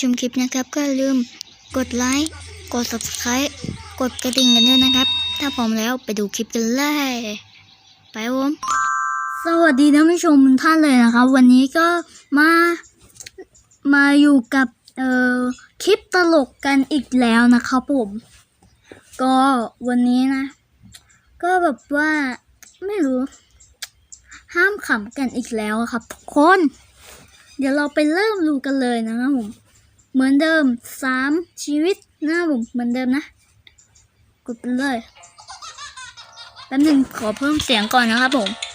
ชมคลิปนะครับ ก็ลืมกดไลค์กด subscribe กดกระดิ่งกันด้วยนะครับ ถ้าพร้อมแล้วไปดูคลิปกันเลยไปครับผมสวัสดีท่านผู้ชมท่านเลยนะครับ วันนี้ก็มามาอยู่กับเอ่อคลิปตลกกันอีกแล้วนะครับผม ก็วันนี้นะ ก็แบบว่าไม่รู้ ห้ามขำกันอีกแล้วครับทุกคน เดี๋ยวเราไปเริ่มดูกันเลยนะครับผม เหมือนเดิมสามชีวิตหน้าผมเหมือนเดิมนะ กดไปเลยแป๊บหนึงขอเพิ่มเสียงก่อนนะครับผมไม่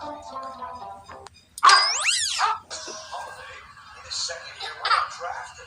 Holiday in his second year on the draft.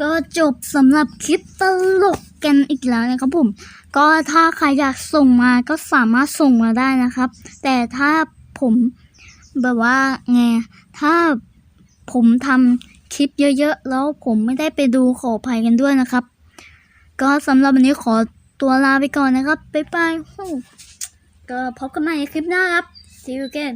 ก็จบสำหรับคลิปตลกกันอีกแล้วนะครับผม ก็ถ้าใครอยากส่งมาก็สามารถส่งมาได้นะครับ แต่ถ้าผมแบบว่าไงถ้าผมทำคลิปเยอะๆ แล้วผมไม่ได้ไปดูขออภัยกันด้วยนะครับ ก็สำหรับวันนี้ขอตัวลาไปก่อนนะครับ บ๊ายบายก็พบกันใหม่ในคลิปหน้าครับ see you again